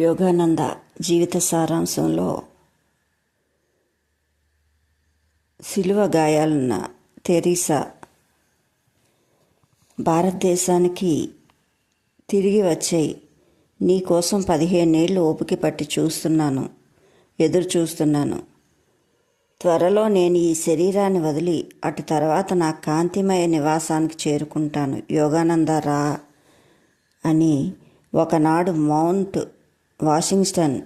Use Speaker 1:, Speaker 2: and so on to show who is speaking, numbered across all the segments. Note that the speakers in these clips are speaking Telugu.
Speaker 1: యోగానంద జీవిత సారాంశంలో శిలువ గాయాలున్న తెరీసా భారతదేశానికి తిరిగి వచ్చాయి నీ కోసం పదిహేనేళ్ళు ఓపిక పట్టి చూస్తున్నాను ఎదురు చూస్తున్నాను. త్వరలో నేను ఈ శరీరాన్ని వదిలి అటు తర్వాత నా కాంతిమయ నివాసానికి చేరుకుంటాను. యోగానంద రా అని ఒకనాడు మౌంట్ వాషింగ్టన్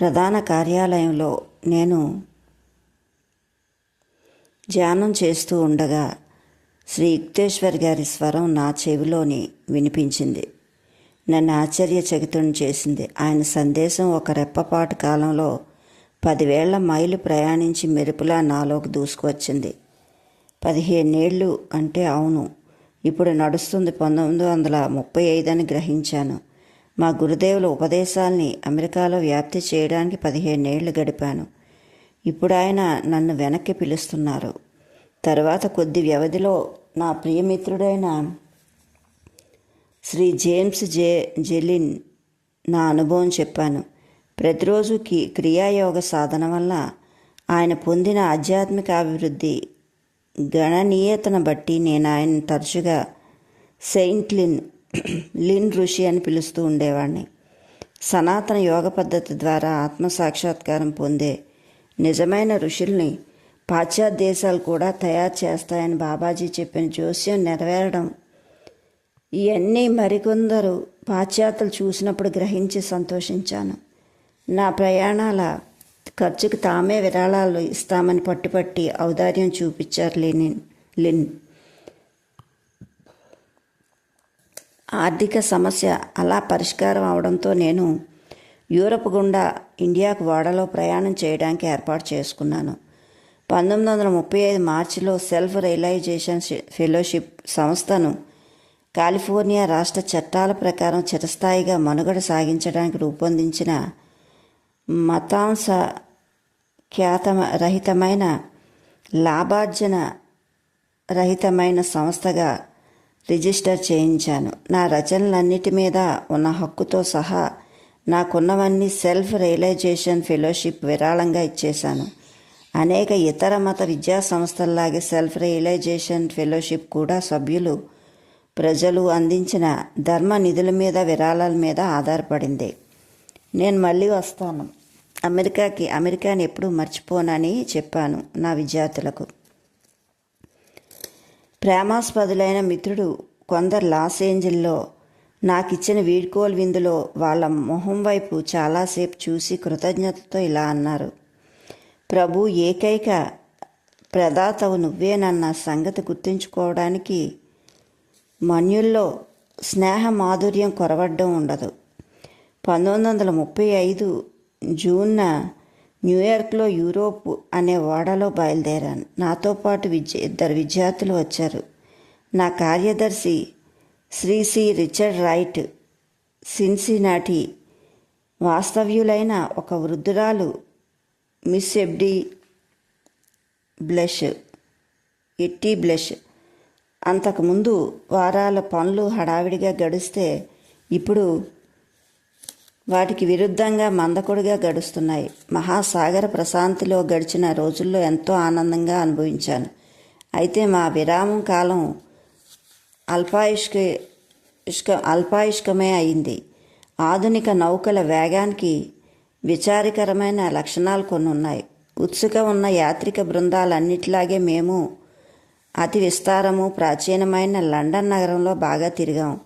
Speaker 1: ప్రధాన కార్యాలయంలో నేను ధ్యానం చేస్తూ ఉండగా శ్రీ యుక్తేశ్వర్ గారి స్వరం నా చెవిలోని వినిపించింది. నన్ను ఆశ్చర్యచకితుని చేసింది. ఆయన సందేశం ఒక రెప్పపాటు కాలంలో పదివేళ్ళ మైలు ప్రయాణించి మెరుపులా నాలోకి దూసుకువచ్చింది. పదిహేనేళ్ళు అంటే అవును. ఇప్పుడు నడుస్తుంది పంతొమ్మిది వందల ముప్పై ఐదు అని గ్రహించాను. మా గురుదేవుల ఉపదేశాల్ని అమెరికాలో వ్యాప్తి చేయడానికి పదిహేనేళ్ళు గడిపాను. ఇప్పుడు ఆయన నన్ను వెనక్కి పిలుస్తున్నారు. తర్వాత కొద్ది వ్యవధిలో నా ప్రియమిత్రుడైన శ్రీ జేమ్స్ జే జెలిన్ నా అనుభవం చెప్పాను. ప్రతిరోజు కి క్రియాయోగ సాధన వల్ల ఆయన పొందిన ఆధ్యాత్మిక అభివృద్ధి గణనీయతను బట్టి నేను ఆయన తరచుగా సెయింట్ లిన్ లిన్ ఋషి అని పిలుస్తూ ఉండేవాడిని సనాతన యోగ పద్ధతి ద్వారా ఆత్మ సాక్షాత్కారం పొందే నిజమైన ఋషుల్ని పాశ్చాత్య దేశాలు కూడా తయారు చేస్తాయని బాబాజీ చెప్పిన జోస్యం నెరవేరడం. ఇవన్నీ మరికొందరు పాశ్చాత్యులు చూసినప్పుడు గ్రహించి సంతోషించాను. నా ప్రయాణాల ఖర్చుకు తామే విరాళాలు ఇస్తామని పట్టుపట్టి ఔదార్యం చూపించారు లెనిన్ లిన్. ఆర్థిక సమస్య అలా పరిష్కారం అవడంతో నేను యూరప్ గుండా ఇండియాకు ఓడలో ప్రయాణం చేయడానికి ఏర్పాటు చేసుకున్నాను. పంతొమ్మిది వందల ముప్పై ఐదు మార్చిలో సెల్ఫ్ రియలైజేషన్ ఫెలోషిప్ సంస్థను కాలిఫోర్నియా రాష్ట్ర చట్టాల ప్రకారం చిరస్థాయిగా మనుగడ సాగించడానికి రూపొందించిన మతాంశ ఖ్యాత రహితమైన లాభార్జన రహితమైన సంస్థగా రిజిస్టర్ చేయించాను. నా రచనలన్నిటి మీద ఉన్న హక్కుతో సహా నాకున్నవన్నీ సెల్ఫ్ రియలైజేషన్ ఫెలోషిప్ విరాళంగా ఇచ్చేశాను. అనేక ఇతర మత విద్యా సంస్థల్లాగే సెల్ఫ్ రియలైజేషన్ ఫెలోషిప్ కూడా సభ్యులు ప్రజలు అందించిన ధర్మ నిధుల మీద విరాళాల మీద ఆధారపడింది. నేను మళ్ళీ వస్తాను. అమెరికాకి అమెరికాని ఎప్పుడూ మర్చిపోనని చెప్పాను నా విద్యార్థులకు. ప్రేమాస్పదులైన మిత్రుడు కొందరు లాస్ ఏంజిల్లో నాకు ఇచ్చిన వీడ్కోలు విందులో వాళ్ళ మొహం వైపు చాలాసేపు చూసి కృతజ్ఞతతో ఇలా అన్నారు. ప్రభు ఏకైక ప్రదాతవు నువ్వేనన్న సంగతి గుర్తుంచుకోవడానికి మన్యుల్లో స్నేహ మాధుర్యం కొరవడ్డం ఉండదు. పంతొమ్మిది వందల ముప్పై ఐదు జూన్న న్యూయార్క్లో యూరోప్ అనే ఓడలో బయలుదేరాను. నాతో పాటు విద్య ఇద్దరు విద్యార్థులు వచ్చారు. నా కార్యదర్శి Shri C. Richard Wright Cincinnati వాస్తవ్యులైన ఒక వృద్ధురాలు మిస్ ఎబ్డి బ్లష్ ఎట్టి బ్లష్. అంతకుముందు వారాల పనులు హడావిడిగా గడిస్తే ఇప్పుడు వాటికి విరుద్ధంగా మందకొడిగా గడుస్తున్నాయి. మహాసాగర ప్రశాంతిలో గడిచిన రోజుల్లో ఎంతో ఆనందంగా అనుభవించాను. అయితే మా విరామం కాలం అల్పాయుష్క ఇష్క అల్పాయుష్కమే అయింది. ఆధునిక నౌకల వేగానికి విచారికరమైన లక్షణాలు కొన్ని ఉన్నాయి ఉత్సుక ఉన్న యాత్రిక బృందాలన్నిటిలాగే మేము అతి విస్తారము ప్రాచీనమైన లండన్ నగరంలో బాగా తిరిగాం.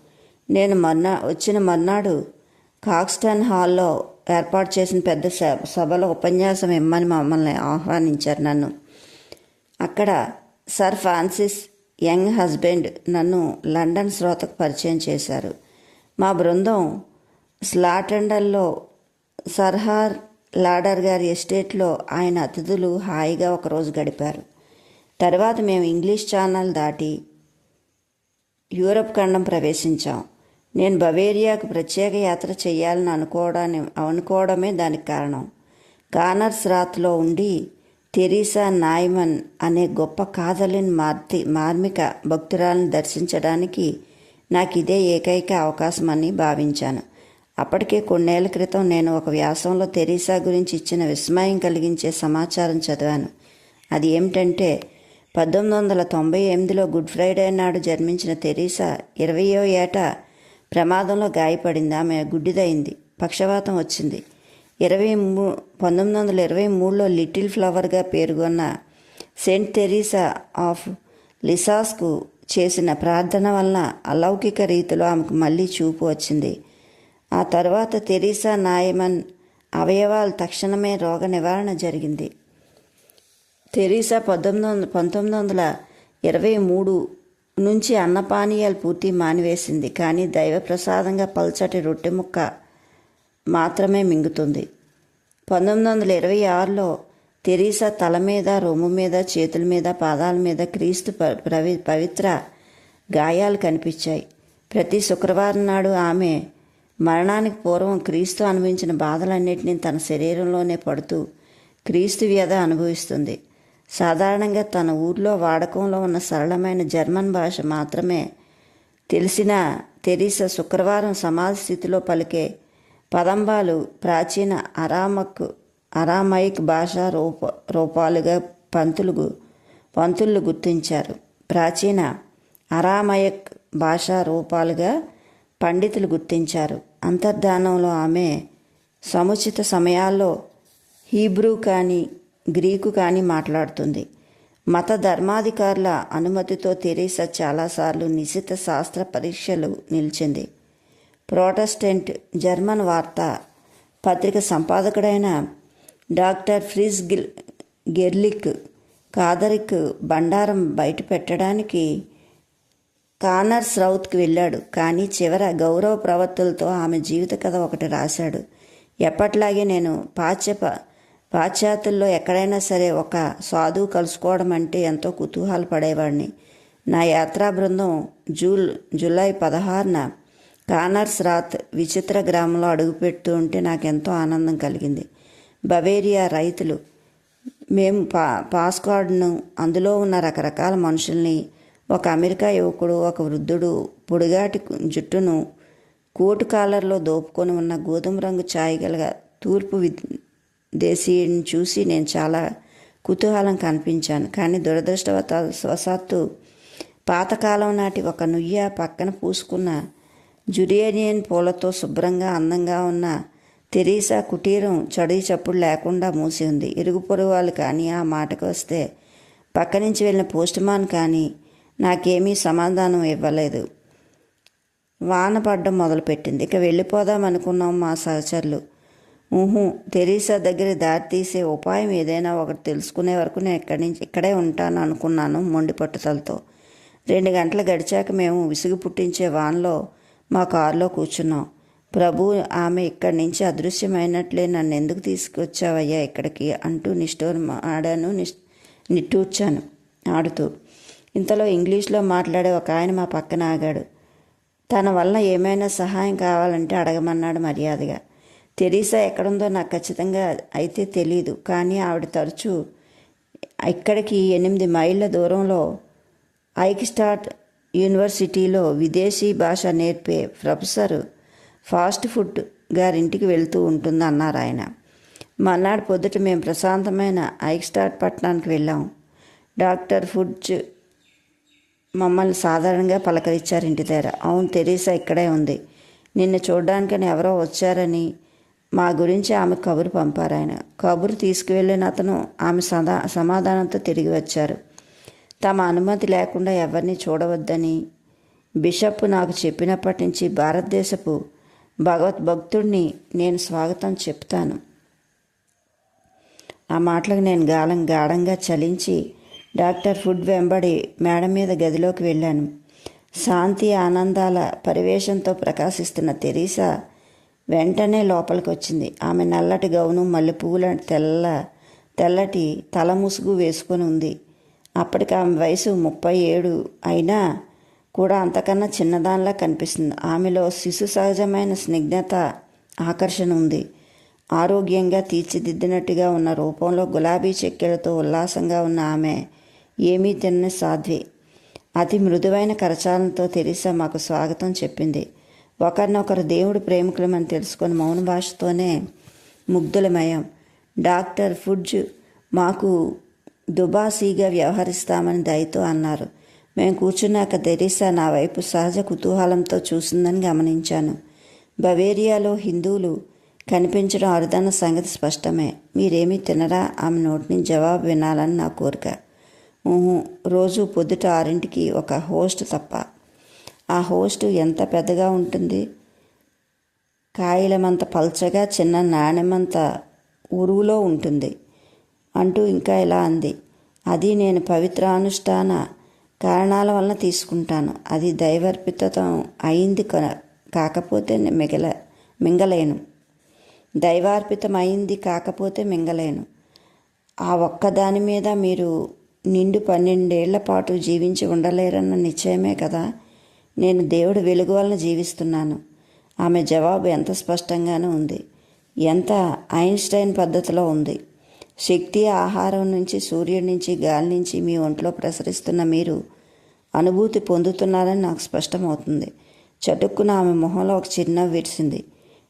Speaker 1: నేను మొన్న వచ్చిన మర్నాడు కాక్స్టన్ హాల్లో ఏర్పాటు చేసిన పెద్ద సభలో ఉపన్యాసం ఇమ్మని మమ్మల్ని ఆహ్వానించారు నన్ను. అక్కడ సర్ ఫ్రాన్సిస్ యంగ్ హస్బెండ్ నన్ను లండన్ శ్రోతకు పరిచయం చేశారు. మా బృందం స్లాటెండల్లో సర్హార్ లాడర్ గారి ఎస్టేట్లో ఆయన అతిథులు హాయిగా ఒకరోజు గడిపారు. తర్వాత మేము ఇంగ్లీష్ ఛానల్ దాటి యూరప్ ఖండం ప్రవేశించాం. నేను బవేరియాకు ప్రత్యేక యాత్ర చేయాలని అనుకోవడాన్ని అనుకోవడమే దానికి కారణం. గానర్స్ రాత్లో ఉండి తెరీసా నాయ్మన్ అనే గొప్ప కాదలిన్ మార్తి మార్మిక భక్తురాలను దర్శించడానికి నాకు ఇదే ఏకైక అవకాశమని భావించాను. అప్పటికే కొన్నేళ్ళ క్రితం నేను ఒక వ్యాసంలో తెరీసా గురించి ఇచ్చిన విస్మయం కలిగించే సమాచారం చదివాను. అది ఏమిటంటే పద్దెనిమిది వందల తొంభై ఎనిమిదిలో గుడ్ ఫ్రైడే నాడు జన్మించిన తెరీసా ఇరవయో ఏటా ప్రమాదంలో గాయపడింది. ఆమె గుడ్డిదైంది. పక్షవాతం వచ్చింది. ఇరవై మూ పంతొమ్మిది వందల ఇరవై మూడులో లిటిల్ ఫ్లవర్గా పేరుగొన్న సెయింట్ తెరీసా ఆఫ్ లిసాస్కు చేసిన ప్రార్థన వలన అలౌకిక రీతిలో ఆమెకు మళ్ళీ చూపు వచ్చింది. ఆ తర్వాత తెరీసా నాయమన్ అవయవాలు తక్షణమే రోగ నివారణ జరిగింది. తెరీసా పంతొమ్మిది వందల పంతొమ్మిది వందల ఇరవై మూడు నుంచి అన్నపానీయాలు పూర్తి మానివేసింది కానీ దైవ ప్రసాదంగా పల్చటి రొట్టె ముక్క మాత్రమే మింగుతుంది. పంతొమ్మిది వందల ఇరవై ఆరులో తెరీసా తల మీద రొమ్ము మీద చేతుల మీద పాదాల మీద క్రీస్తు ప- ప్రవి పవిత్ర గాయాలు కనిపించాయి. ప్రతి శుక్రవారం నాడు ఆమె మరణానికి పూర్వం క్రీస్తు అనుభవించిన బాధలన్నింటినీ తన శరీరంలోనే పడుతూ క్రీస్తు వ్యధ అనుభవిస్తుంది. సాధారణంగా తన ఊర్లో వాడకంలో ఉన్న సరళమైన జర్మన్ భాష మాత్రమే. తెలిసిన తెరీసా శుక్రవారం సమాధి స్థితిలో పలికే పదంబాలు ప్రాచీన అరామక్ అరామైక్ భాషా రూప రూపాలుగా పంతులు పంతులు గుర్తించారు. ప్రాచీన అరామయక్ భాషా రూపాలుగా పండితులు గుర్తించారు. అంతర్ధానంలో ఆమె సముచిత సమయాల్లో హీబ్రూ కానీ గ్రీకు కానీ మాట్లాడుతుంది. మత ధర్మాధికారుల అనుమతితో తెరీసా చాలాసార్లు నిశిత శాస్త్ర పరీక్షలు నిలిచింది. ప్రోటెస్టెంట్ జర్మన్ వార్త పత్రిక సంపాదకుడైన డాక్టర్ ఫ్రిజ్ గిల్ గెర్లిక్ కాదరిక్ బండారం బయట పెట్టడానికి కానర్ రౌత్కి వెళ్ళాడు. కానీ చివర గౌరవ ప్రవర్తులతో ఆమె జీవిత కథ ఒకటి రాశాడు. ఎప్పట్లాగే నేను పాశ్చ పాశ్చాత్యుల్లో ఎక్కడైనా సరే ఒక సాధువు కలుసుకోవడం అంటే ఎంతో కుతూహల పడేవాడిని. నా యాత్రా బృందం జూల్ జూలై పదహారున కానర్స్ రాత్ విచిత్ర గ్రామంలో అడుగుపెడుతూ ఉంటే నాకెంతో ఆనందం కలిగింది. బవేరియా రైతులు మేము పా పాస్కార్డ్ను అందులో ఉన్న రకరకాల మనుషుల్ని ఒక అమెరికా యువకుడు ఒక వృద్ధుడు పొడిగాటి జుట్టును కోటు కాలర్లో దోపుకొని ఉన్న గోధుమ రంగు ఛాయ్ గల తూర్పు వి- దేశీయుడిని చూసి నేను చాలా కుతూహలం కనిపించాను. కానీ దురదృష్టవత వశాత్తు పాతకాలం నాటి ఒక నుయ్య పక్కన పూసుకున్న జురేనియన్ పూలతో శుభ్రంగా అందంగా ఉన్న తెరీసా కుటీరం చడి చప్పుడు లేకుండా మూసి ఉంది. ఇరుగు పొరుగు వాళ్ళు కానీ ఆ మాటకు వస్తే పక్క నుంచి వెళ్ళిన పోస్ట్ మాన్ కానీ నాకేమీ సమాధానం ఇవ్వలేదు. వాన పడ్డం మొదలుపెట్టింది. ఇక వెళ్ళిపోదాం అనుకున్నాం మా సహచరులు. ఊహు. తెరీసా దగ్గర దారి తీసే ఉపాయం ఏదైనా ఒకటి తెలుసుకునే వరకు నేను ఇక్కడి నుంచి ఇక్కడే ఉంటాను అనుకున్నాను మొండి పట్టుదలతో. రెండు గంటలు గడిచాక మేము విసుగు పుట్టించే వాన్లో మా కారులో కూర్చున్నాం. ప్రభు ఆమె ఇక్కడి నుంచి అదృశ్యమైనట్లే నన్ను ఎందుకు తీసుకొచ్చావయ్యా ఇక్కడికి అంటూ నిష్ఠూర్ ఆడాను నిష్ నిట్టూర్చాను ఆడుతూ. ఇంతలో ఇంగ్లీష్లో మాట్లాడే ఒక ఆయన మా పక్కన ఆగాడు. తన వల్ల ఏమైనా సహాయం కావాలంటే అడగమన్నాడు మర్యాదగా. తెరీసా ఎక్కడుందో నాకు ఖచ్చితంగా అయితే తెలియదు కానీ ఆవిడ తరచూ ఇక్కడికి ఎనిమిది మైళ్ళ దూరంలో ఐక్స్టాట్ యూనివర్సిటీలో విదేశీ భాష నేర్పే ప్రొఫెసర్ ఫాస్ట్ ఫుడ్ గారింటికి వెళ్తూ ఉంటుంది అన్నారు ఆయన. మర్నాడు పొద్దుట మేము ప్రశాంతమైన ఐక్స్టార్ట్ పట్టణానికి వెళ్ళాం. డాక్టర్ ఫుడ్జ్ మమ్మల్ని సాధారణంగా పలకరించారు ఇంటి దగ్గర. అవును తెరీసా ఇక్కడే ఉంది. నిన్ను చూడడానికని ఎవరో వచ్చారని మా గురించి ఆమె కబురు పంపారు ఆయన. కబురు తీసుకువెళ్ళిన అతను ఆమె సదా సమాధానంతో తిరిగి వచ్చారు. తమ అనుమతి లేకుండా ఎవరిని చూడవద్దని బిషప్ నాకు చెప్పినప్పటి నుంచి భారతదేశపు భగవద్భక్తుడిని నేను స్వాగతం చెప్తాను. ఆ మాటలకు నేను గాలం గాఢంగా చలించి డాక్టర్ ఫుడ్ వెంబడి మేడ మీద గదిలోకి వెళ్ళాను. శాంతి ఆనందాల పరివేశంతో ప్రకాశిస్తున్న తెరీసా వెంటనే లోపలికి వచ్చింది ఆమె నల్లటి గౌను మల్లెపూల తెల్ల తెల్లటి తల ముసుగు వేసుకొని ఉంది. అప్పటికి ఆమె వయసు ముప్పై ఏడు అయినా కూడా అంతకన్నా చిన్నదానిలా కనిపిస్తుంది. ఆమెలో శిశు సహజమైన స్నిగ్ధత ఆకర్షణ ఉంది. ఆరోగ్యంగా తీర్చిదిద్దినట్టుగా ఉన్న రూపంలో గులాబీ చెక్కెలతో ఉల్లాసంగా ఉన్న ఆమె ఏమీ తిన్న సాధ్వి. అతి మృదువైన కరచాలనతో తెరిసా మాకు స్వాగతం చెప్పింది. ఒకరినొకరు దేవుడు ప్రేమికులమని తెలుసుకొని మౌన భాషతోనే ముగ్ధులమయ్యాం. డాక్టర్ ఫుడ్జ్ మాకు దుబాసీగా వ్యవహరిస్తామని దయతో అన్నారు. మేము కూర్చున్నాక తెరీసా నా వైపు సహజ కుతూహలంతో చూసిందని గమనించాను. బవేరియాలో హిందువులు కనిపించడం అరుదన్న సంగతి స్పష్టమే. మీరేమీ తినరా? ఆమె నోటి నుంచి జవాబు వినాలని నా కోరిక. రోజు పొద్దుట ఆరింటికి ఒక హోస్ట్ తప్ప ఆ హోస్ట్ ఎంత పెద్దగా ఉంటుంది? కాయలమంత పల్చగా చిన్న నాణ్యమంత ఉరువులో ఉంటుంది అంటూ ఇంకా ఇలా అంది. అది నేను పవిత్రానుష్ఠాన కారణాల వలన తీసుకుంటాను. అది దైవర్పితం అయింది కాకపోతే మిగల మింగలేను. దైవార్పితమైంది కాకపోతే మింగలేను. ఆ ఒక్క దాని మీద మీరు నిండు పన్నెండేళ్ళ పాటు జీవించి ఉండలేరన్న నిశ్చయమే కదా? నేను దేవుడి వెలుగు వలన జీవిస్తున్నాను. ఆమె జవాబు ఎంత స్పష్టంగానూ ఉంది. ఎంత ఐన్స్టైన్ పద్ధతిలో ఉంది. శక్తి ఆహారం నుంచి సూర్యుడి నుంచి గాలి నుంచి మీ ఒంట్లో ప్రసరిస్తున్న మీరు అనుభూతి పొందుతున్నారని నాకు స్పష్టమవుతుంది. చటుక్కున ఆమె మొహంలో ఒక చిరునవ్వు విరిసింది.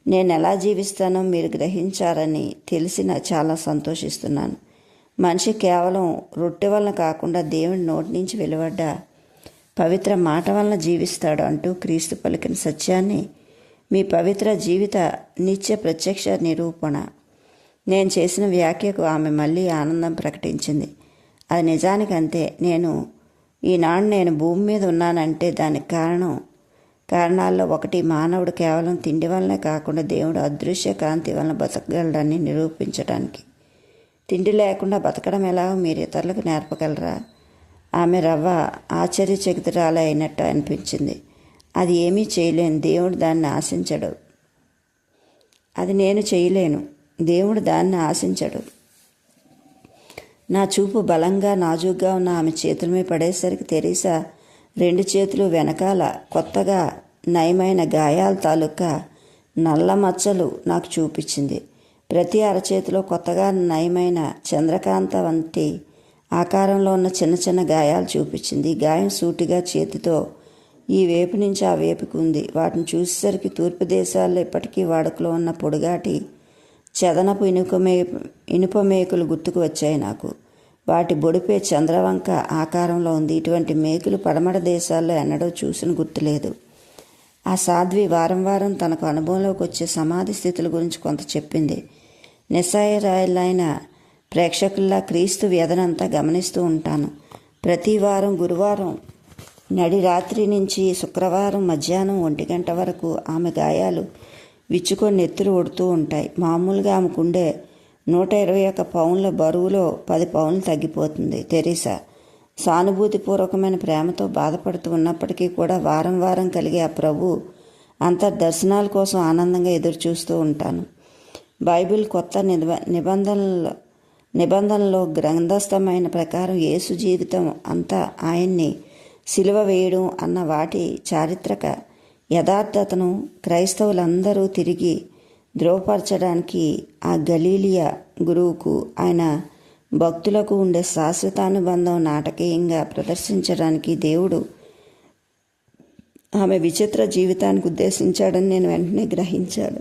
Speaker 1: నేను ఎలా జీవిస్తానో మీరు గ్రహించారని తెలిసి నా చాలా సంతోషిస్తున్నాను. మనిషి కేవలం రొట్టె వలన కాకుండా దేవుని నోటి నుంచి వెలువడ్డ పవిత్ర మాట వలన జీవిస్తాడు అంటూ క్రీస్తు పలికిన సత్యాన్ని మీ పవిత్ర జీవిత నిత్య ప్రత్యక్ష నిరూపణ. నేను చేసిన వ్యాఖ్యకు ఆమె మళ్ళీ ఆనందం ప్రకటించింది. అది నిజానికి అంతే నేను ఈనాడు నేను భూమి మీద ఉన్నానంటే దానికి కారణం కారణాల్లో ఒకటి మానవుడు కేవలం తిండి వల్లనే కాకుండా దేవుడు అదృశ్య కాంతి వలన బతకగలడని నిరూపించడానికి తిండి లేకుండా బతకడం ఎలాగో మీరు ఇతరులకు నేర్పగలరా? ఆమె రవ్వ ఆశ్చర్యచకితరాలైనట్టు అనిపించింది. అది ఏమీ చేయలేను దేవుడు దాన్ని ఆశించడు. అది నేను చేయలేను. దేవుడు దాన్ని ఆశించడు. నా చూపు బలంగా నాజూగ్గా ఉన్న ఆమె చేతుల మీద పడేసరికి తెరీసా రెండు చేతులు వెనకాల కొత్తగా నయమైన గాయాల తాలూకా నల్ల మచ్చలు నాకు చూపించింది. ప్రతి అరచేతిలో కొత్తగా నయమైన చంద్రకాంత వంటి ఆకారంలో ఉన్న చిన్న చిన్న గాయాలు చూపించింది. గాయం సూటిగా చేతితో ఈ వేపు నుంచి ఆ వేపుకు ఉంది. వాటిని చూసేసరికి తూర్పు దేశాల్లో ఇప్పటికీ వాడుకలో ఉన్న పొడుగాటి చదనపు ఇనుప మే ఇనుప మేకులు గుర్తుకు వచ్చాయి నాకు. వాటి బొడిపే చంద్రవంక ఆకారంలో ఉంది. ఇటువంటి మేకులు పడమడ దేశాల్లో ఎన్నడూ చూసిన గుర్తులేదు ఆ సాధ్వి వారం వారం తనకు అనుభవంలోకి వచ్చే సమాధి స్థితుల గురించి కొంత చెప్పింది. నిస్సాయరాయలైన ప్రేక్షకుల్లా క్రీస్తు వ్యధనంతా గమనిస్తూ ఉంటాను. ప్రతి వారం గురువారం నడి రాత్రి నుంచి శుక్రవారం మధ్యాహ్నం ఒంటి గంట వరకు ఆమె గాయాలు విచ్చుకొని నెత్తురు ఒడుతూ ఉంటాయి. మామూలుగా ఆమెకుండే నూట ఇరవై ఒక్క పౌన్ల బరువులో పది పౌన్లు తగ్గిపోతుంది తెరీసా. సానుభూతిపూర్వకమైన ప్రేమతో బాధపడుతూ ఉన్నప్పటికీ కూడా వారం వారం కలిగే ఆ ప్రభు అంతర్దర్శనాల కోసం ఆనందంగా ఎదురు చూస్తూ ఉంటాను. బైబిల్ కొత్త నిబంధనల నిబంధనలో గ్రంథస్థమైన ప్రకారం యేసు జీవితం అంతా ఆయన్ని సిలువ వేయడం అన్న వాటి చారిత్రక యథార్థతను క్రైస్తవులందరూ తిరిగి ధృవపరచడానికి ఆ గలీలియా గురువుకు ఆయన భక్తులకు ఉండే శాశ్వతానుబంధం నాటకీయంగా ప్రదర్శించడానికి దేవుడు ఆమె విచిత్ర జీవితానికి ఉద్దేశించాడని నేను వెంటనే గ్రహించాడు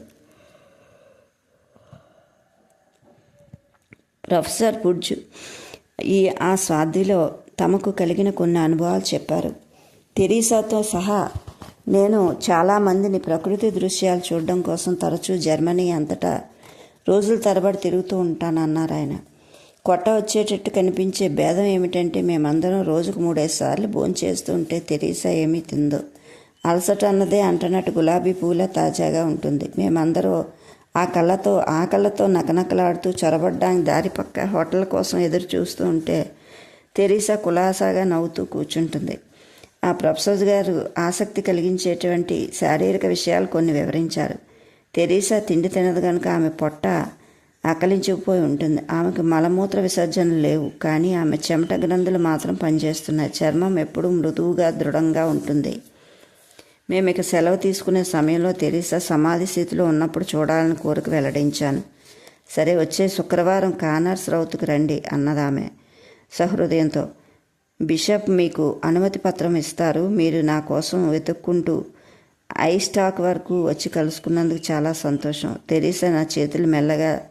Speaker 1: ప్రొఫెసర్ బుడ్జ్ ఈ ఆ స్వాధిలో తమకు కలిగిన కొన్ని అనుభవాలు చెప్పారు. తెరీసాతో సహా నేను చాలామందిని ప్రకృతి దృశ్యాలు చూడడం కోసం తరచూ జర్మనీ అంతటా రోజుల తరబడి తిరుగుతూ ఉంటానన్నారు ఆయన. కొట్ట వచ్చేటట్టు కనిపించే భేదం ఏమిటంటే మేమందరం రోజుకు మూడేసార్లు భోంచేస్తూ ఉంటే తెరీసా ఏమీ తిందో. అలసట అన్నదే అంటనట్టు గులాబీ పూల తాజాగా ఉంటుంది. మేమందరూ ఆ కళ్ళతో ఆ కళ్ళతో నకనకలాడుతూ చొరబడ్డానికి దారి పక్క హోటల్ కోసం ఎదురు చూస్తూ ఉంటే తెరీసా కులాసాగా నవ్వుతూ కూర్చుంటుంది. ఆ ప్రొఫెసర్ గారు ఆసక్తి కలిగించేటువంటి శారీరక విషయాలు కొన్ని వివరించారు. తెరీసా తిండి తినదు కనుక ఆమె పొట్ట అకలించుకుపోయి ఉంటుంది. ఆమెకు మలమూత్ర విసర్జనలు లేవు కానీ ఆమె చెమట గ్రంథులు మాత్రం పనిచేస్తున్నాయి. చర్మం ఎప్పుడూ మృదువుగా దృఢంగా ఉంటుంది. మేము ఇక సెలవు తీసుకునే సమయంలో తెరీసా సమాధి స్థితిలో ఉన్నప్పుడు చూడాలని కోరిక వెల్లడించాను. సరే వచ్చే శుక్రవారం కానర్స్ రౌత్కి రండి అన్నదామె సహృదయంతో. బిషప్ మీకు అనుమతి పత్రం ఇస్తారు. మీరు నా కోసం వెతుక్కుంటూ ఐ స్టాక్ వరకు వచ్చి కలుసుకున్నందుకు చాలా సంతోషం. తెరీసా నా చేతులు మెల్లగా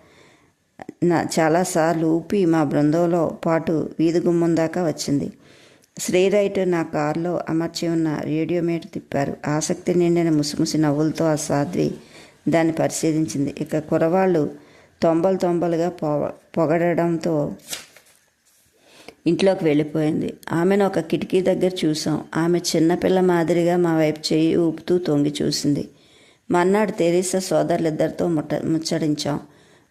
Speaker 1: నా చాలాసార్లు ఊపి మా బృందంలో పాటు వీధి గుమ్మం దాకా వచ్చింది. శ్రీరైట్ నా కారులో అమర్చి ఉన్న రేడియో మీట తిప్పారు. ఆసక్తి నిండిన ముసిముసి నవ్వులతో ఆ సాధ్వి దాన్ని పరిశీలించింది. ఇక కురవాళ్ళు తొంబలు తొంబలుగా పొగ పొగడడంతో ఇంట్లోకి వెళ్ళిపోయింది. ఆమెను ఒక కిటికీ దగ్గర చూసాం ఆమె చిన్నపిల్ల మాదిరిగా మా వైపు చేయి ఊపుతూ తొంగి చూసింది. మర్నాడు తెరీసా సోదరులిద్దరితో ముట్ట ముచ్చడించాం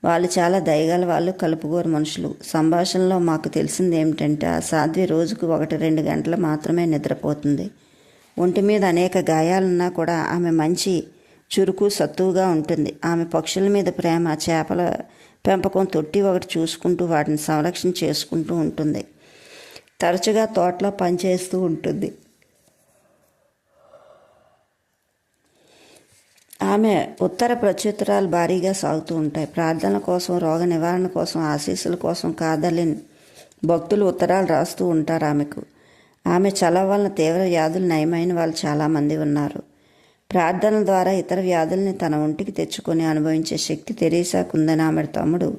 Speaker 1: వాళ్ళు చాలా దయగల వాళ్ళు కలుపుగోరు మనుషులు. సంభాషణలో మాకు తెలిసింది ఏమిటంటే ఆ సాధ్వి రోజుకు ఒకటి రెండు గంటలు మాత్రమే నిద్రపోతుంది. ఒంటి మీద అనేక గాయాలున్నా కూడా ఆమె మంచి చురుకు సత్తువుగా ఉంటుంది. ఆమె పక్షుల మీద ప్రేమ చేపల పెంపకం తొట్టి ఒకటి చూసుకుంటూ వాటిని సంరక్షణ చేసుకుంటూ ఉంటుంది. తరచుగా తోటలో పనిచేస్తూ ఉంటుంది. ఆమె ఉత్తర ప్రత్యుత్తరాలు భారీగా సాగుతూ ఉంటాయి. ప్రార్థన కోసం రోగ నివారణ కోసం ఆశీస్సుల కోసం కాదలిని భక్తులు ఉత్తరాలు రాస్తూ ఉంటారు ఆమెకు. ఆమె చలవ వలన తీవ్ర వ్యాధులు నయమైన వాళ్ళు చాలామంది ఉన్నారు. ప్రార్థనల ద్వారా ఇతర వ్యాధుల్ని తన ఒంటికి తెచ్చుకొని అనుభవించే శక్తి తెరీసాకు ఉందని ఆమె తమ్ముడు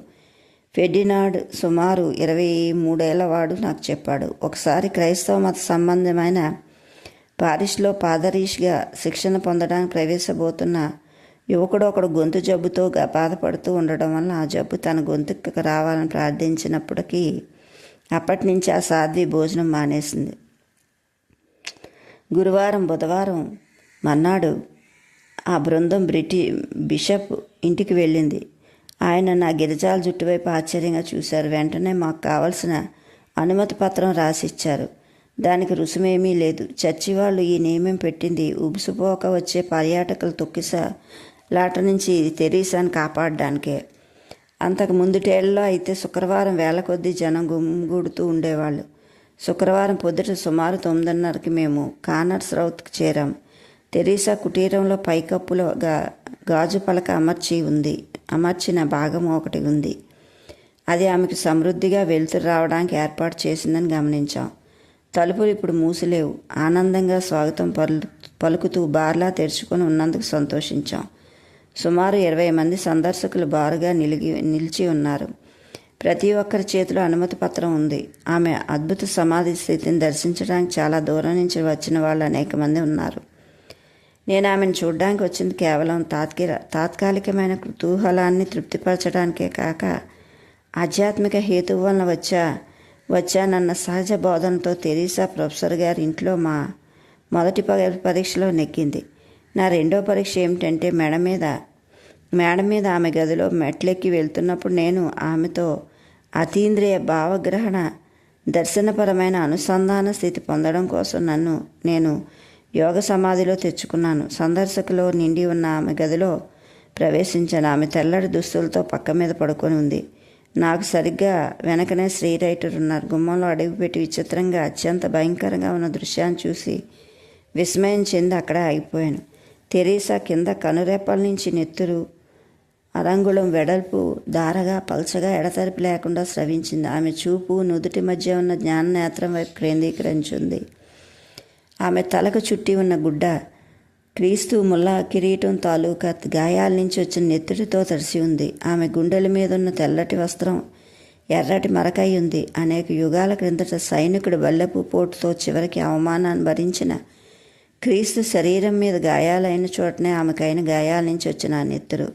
Speaker 1: ఫెడినాడ్ సుమారు ఇరవై మూడేళ్ళ వాడు నాకు చెప్పాడు. ఒకసారి క్రైస్తవ మత సంబంధమైన పారిష్లో పాదరీష్గా శిక్షణ పొందడానికి ప్రవేశబోతున్న యువకుడు ఒకడు గొంతు జబ్బుతో బాధపడుతూ ఉండడం వల్ల ఆ జబ్బు తన గొంతుకు రావాలని ప్రార్థించినప్పటికీ అప్పటి నుంచి ఆ సాధ్వి భోజనం మానేసింది. గురువారం బుధవారం మర్నాడు ఆ బృందం బ్రిటి బిషప్ ఇంటికి వెళ్ళింది. ఆయన నా గిరిజాల జుట్టువైపు ఆశ్చర్యంగా చూశారు. వెంటనే మాకు కావలసిన అనుమతి పత్రం రాసిచ్చారు. దానికి రుసుమేమీ లేదు. చర్చి వాళ్ళు ఈ నియమం పెట్టింది. ఉబుసుపోక వచ్చే పర్యాటకులు తొక్కిస. లాట నుంచి తెరీసాను కాపాడడానికే. అంతకు ముందుటేళ్ళలో అయితే శుక్రవారం వేల కొద్దీ జనం గుమ్మిగూడుతూ ఉండేవాళ్ళు. శుక్రవారం పొద్దుట సుమారు తొమ్మిదిన్నరకి మేము కానర్స్ రౌత్కి చేరాం. తెరీసా కుటీరంలో పైకప్పులో గా గాజు పలక అమర్చి ఉంది. అమర్చిన భాగం ఒకటి ఉంది. అది ఆమెకు సమృద్ధిగా వెలుతురు రావడానికి ఏర్పాటు చేసిందని గమనించాం. తలుపులు ఇప్పుడు మూసిలేవు. ఆనందంగా స్వాగతం పలు పలుకుతూ బార్లా తెరుచుకొని ఉన్నందుకు సంతోషించాం. సుమారు ఇరవై మంది సందర్శకులు బారుగా నిలిగి నిలిచి ఉన్నారు. ప్రతి ఒక్కరి చేతిలో అనుమతి పత్రం ఉంది. ఆమె అద్భుత సమాధి స్థితిని దర్శించడానికి చాలా దూరం నుంచి వచ్చిన వాళ్ళు అనేక మంది ఉన్నారు. నేను ఆమెను చూడడానికి వచ్చింది కేవలం తాత్కిర తాత్కాలికమైన కుతూహలాన్ని తృప్తిపరచడానికే కాక ఆధ్యాత్మిక హేతువు వలన వచ్చా వచ్చానన్న సహజ బోధనతో తెరీసా ప్రొఫెసర్ గారి ఇంట్లో మా మొదటి ప- పరీక్షలో నెక్కింది నా రెండో పరీక్ష ఏమిటంటే మెడ మీద మేడ మీద ఆమె గదిలో మెట్లెక్కి వెళ్తున్నప్పుడు నేను ఆమెతో అతీంద్రియ భావగ్రహణ దర్శనపరమైన అనుసంధాన స్థితి పొందడం కోసం నన్ను నేను యోగ సమాధిలో తెచ్చుకున్నాను. సందర్శకులో నిండి ఉన్న ఆమె గదిలో ప్రవేశించాను. ఆమె తెల్లటి దుస్తులతో పక్క మీద పడుకొని ఉంది. నాకు సరిగ్గా వెనకనే శ్రీ రైటర్ ఉన్నారు. గుమ్మంలో అడుగుపెట్టి విచిత్రంగా అత్యంత భయంకరంగా ఉన్న దృశ్యాన్ని చూసి విస్మయం చెంది అక్కడే ఆగిపోయాను. తెరీసా కింద కనురెప్పల నుంచి నెత్తురు అరంగుళం వెడల్పు దారగా పల్చగా ఎడతెరిపి లేకుండా స్రవించింది. ఆమె చూపు నుదుటి మధ్య ఉన్న జ్ఞాన నేత్రం వైపు కేంద్రీకరించింది. ఆమె తలకు చుట్టి ఉన్న గుడ్డ క్రీస్తు ముల్ల కిరీటం తాలూకా గాయాల నుంచి వచ్చిన నెత్తుడితో తడిసి ఉంది. ఆమె గుండెల మీద ఉన్న తెల్లటి వస్త్రం ఎర్రటి మరకై ఉంది. అనేక యుగాల క్రిందట సైనికుడు బల్లెపు పోటుతో చివరికి అవమానాన్ని భరించిన క్రీస్తు శరీరం మీద గాయాలైన చోటనే ఆమెకైన గాయాల నుంచి వచ్చిన ఆ నెత్తురు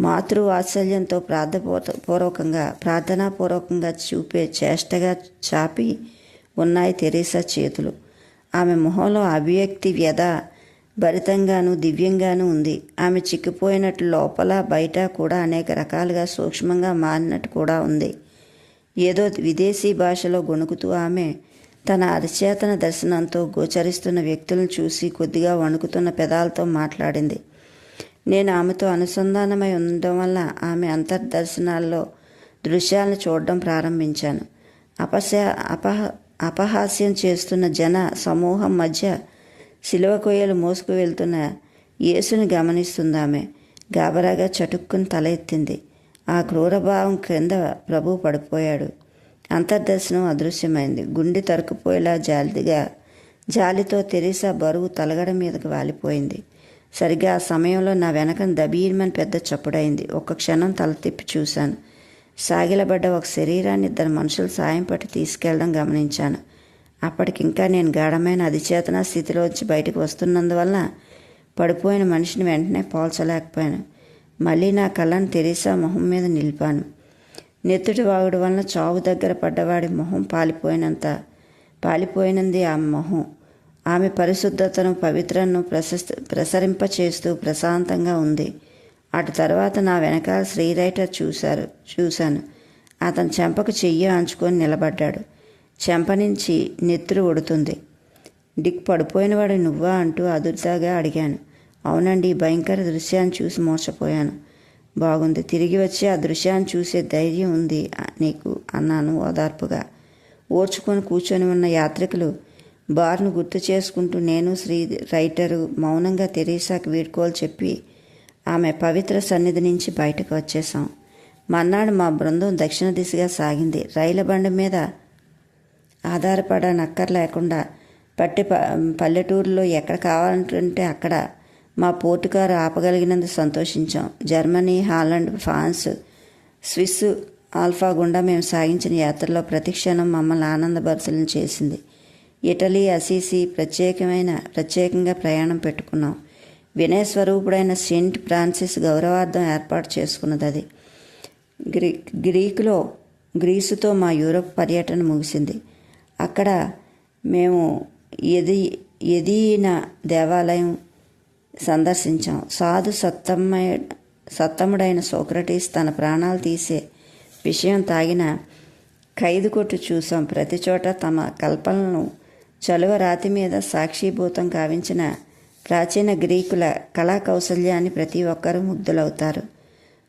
Speaker 1: మాతృ వాత్సల్యంతో ప్రార్థపూర్వకంగా ప్రార్థనాపూర్వకంగా చూపే చేష్టగా చాపి ఉన్నాయి తెరీసా చేతులు. ఆమె మొహంలో అభివ్యక్తి వ్యధ భరితంగాను దివ్యంగాను ఉంది. ఆమె చిక్కిపోయినట్లు లోపల బయట కూడా అనేక రకాలుగా సూక్ష్మంగా మారినట్టు కూడా ఉంది. ఏదో విదేశీ భాషలో గొణుకుతూ ఆమె తన అరచేతన దర్శనంతో గోచరిస్తున్న వ్యక్తులను చూసి కొద్దిగా వణుకుతున్న పెదాలతో మాట్లాడింది. నేను ఆమెతో అనుసంధానమై ఉండడం వల్ల ఆమె అంతర్దర్శనాల్లో దృశ్యాలను చూడడం ప్రారంభించాను. అపశ అపహ అపహాస్యం చేస్తున్న జన సమూహం మధ్య శిలువ కొయ్యలు మోసుకు వెళ్తున్న యేసుని గమనిస్తుంది ఆమె గాబరాగా చటుక్కుని తల ఎత్తింది. ఆ క్రూరభావం క్రింద ప్రభు పడిపోయాడు. అంతర్దర్శనం అదృశ్యమైంది. గుండె తరుకుపోయేలా జాలిదిగా జాలితో తెరీసా బరువు తలగడ మీదకి వాలిపోయింది. సరిగ్గా ఆ సమయంలో నా వెనకన దబీర్మని పెద్ద చప్పుడైంది. ఒక్క క్షణం తల తిప్పి చూశాను. సాగిలబడ్డ ఒక శరీరాన్ని ఇద్దరు మనుషులు సాయం పట్టి తీసుకెళ్ళడం గమనించాను. అప్పటికింకా నేను గాఢమైన అధిచేతన స్థితిలోంచి బయటకు వస్తున్నందువల్ల పడిపోయిన మనిషిని వెంటనే పోల్చలేకపోయాను. మళ్ళీ నా కళ్ళను తెరీసా మొహం మీద నిలిపాను. నెత్తుటి వాగుడు వలన చావు దగ్గర పడ్డవాడి మొహం పాలిపోయినంత పాలిపోయినంది ఆ మొహం. ఆమె పరిశుద్ధతను పవిత్రను ప్రశస్త ప్రసరింపచేస్తూ ప్రశాంతంగా ఉంది. అటు తర్వాత నా వెనకాల శ్రీ రైటర్ చూశారు చూశాను. అతను చెంపకు చెయ్యి అంచుకొని నిలబడ్డాడు. చెంప నుంచి నెత్తురు ఉడుతుంది డిక్ పడిపోయినవాడు నువ్వా అంటూ అదుర్దాగా అడిగాను. అవునండి భయంకర దృశ్యాన్ని చూసి మోసపోయాను. బాగుంది తిరిగి వచ్చి ఆ దృశ్యాన్ని చూసే ధైర్యం ఉంది నీకు అన్నాను ఓదార్పుగా. ఓర్చుకొని కూర్చొని ఉన్న యాత్రికులు బార్ను గుర్తు చేసుకుంటూ నేను శ్రీ రైటరు మౌనంగా తెరీసాకి వీడ్కోలు చెప్పి ఆమె పవిత్ర సన్నిధి నుంచి బయటకు వచ్చేసాం మన్నాడు మా బృందం దక్షిణ దిశగా సాగింది. రైలు బండి మీద ఆధారపడనక్కర్ లేకుండా పట్టి పల్లెటూరులో ఎక్కడ కావాలంటుంటే అక్కడ మా పోర్టుకారు ఆపగలిగినందుకు సంతోషించాం. Germany Holland France Swiss Alps గుండా మేము సాగించిన యాత్రలో ప్రతిక్షణం మమ్మల్ని ఆనందభరితలను చేసింది. ఇటలీ అసీసీ ప్రత్యేకమైన ప్రత్యేకంగా ప్రయాణం పెట్టుకున్నాం. వినయ స్వరూపుడైన సెయింట్ ఫ్రాన్సిస్ గౌరవార్థం ఏర్పాటు చేసుకున్నది అది గ్రీ గ్రీకులో గ్రీసుతో మా యూరోప్ పర్యటన ముగిసింది. అక్కడ మేము ఎది ఎదీన దేవాలయం సందర్శించాం. సాధు సత్తమ్మ సత్తముడైన సోక్రటీస్ తన ప్రాణాలు తీసే విషయం తాగిన ఖైదు కొట్టు చూసాం ప్రతి చోట తమ కల్పనలను చలువ రాతి మీద సాక్షిభూతం కావించిన ప్రాచీన గ్రీకుల కళా కౌశల్యాన్ని ప్రతి ఒక్కరూ ముగ్ధులవుతారు.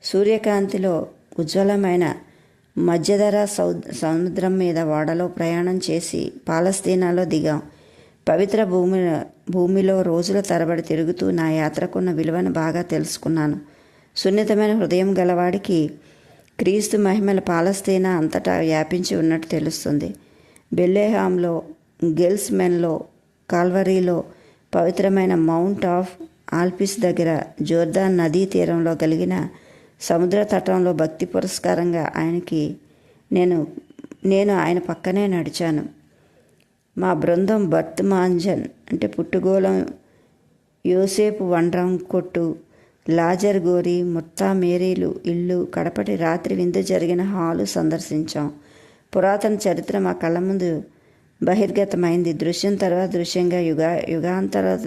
Speaker 1: సూర్యకాంతిలో ఉజ్వలమైన మధ్యధర సౌ సముద్రం మీద ఓడలో ప్రయాణం చేసి పాలస్తీనాలో దిగాం. పవిత్ర భూమి భూమిలో రోజుల తరబడి తిరుగుతూ నా యాత్రకున్న విలువను బాగా తెలుసుకున్నాను. సున్నితమైన హృదయం గలవాడికి క్రీస్తు మహిమల పాలస్తీనా అంతటా వ్యాపించి ఉన్నట్టు తెలుస్తుంది. బెల్లేహాంలో గెల్స్మెన్లో కాల్వరీలో పవిత్రమైన మౌంట్ ఆఫ్ ఆల్పిస్ దగ్గర జోర్దాన్ నదీ తీరంలో కలిగిన సముద్ర తటంలో భక్తి పురస్కారంగా ఆయనకి నేను నేను ఆయన పక్కనే నడిచాను. మా బృందం బర్త్ మాంజన్ అంటే పుట్టుగోళం యోసేపు వండ్రం కొట్టు లాజర్ గోరి ముత్తా మేరీలు ఇల్లు కడపటి రాత్రి విందు జరిగిన హాలు సందర్శించాం. పురాతన చరిత్ర మా కళ్ళ ముందు బహిర్గతమైంది. దృశ్యం తర్వాత దృశ్యంగా యుగా యుగాంతర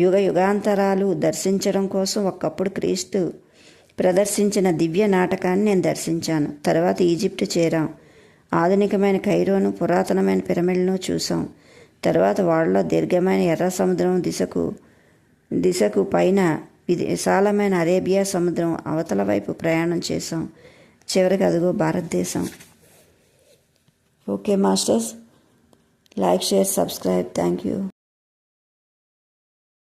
Speaker 1: యుగ యుగాంతరాలు దర్శించడం కోసం ఒకప్పుడు క్రీస్తు ప్రదర్శించిన దివ్య నాటకాన్ని నేను దర్శించాను. తర్వాత ఈజిప్ట్ చేరాం. ఆధునికమైన కైరోను పురాతనమైన పిరమిడ్ను చూసాం తర్వాత వాళ్ళలో దీర్ఘమైన ఎర్ర సముద్రం దిశకు దిశకు పైన విశాలమైన అరేబియా సముద్రం అవతల వైపు ప్రయాణం చేసాం చివరికి అదిగో భారతదేశం. Okay masters like share subscribe. Thank you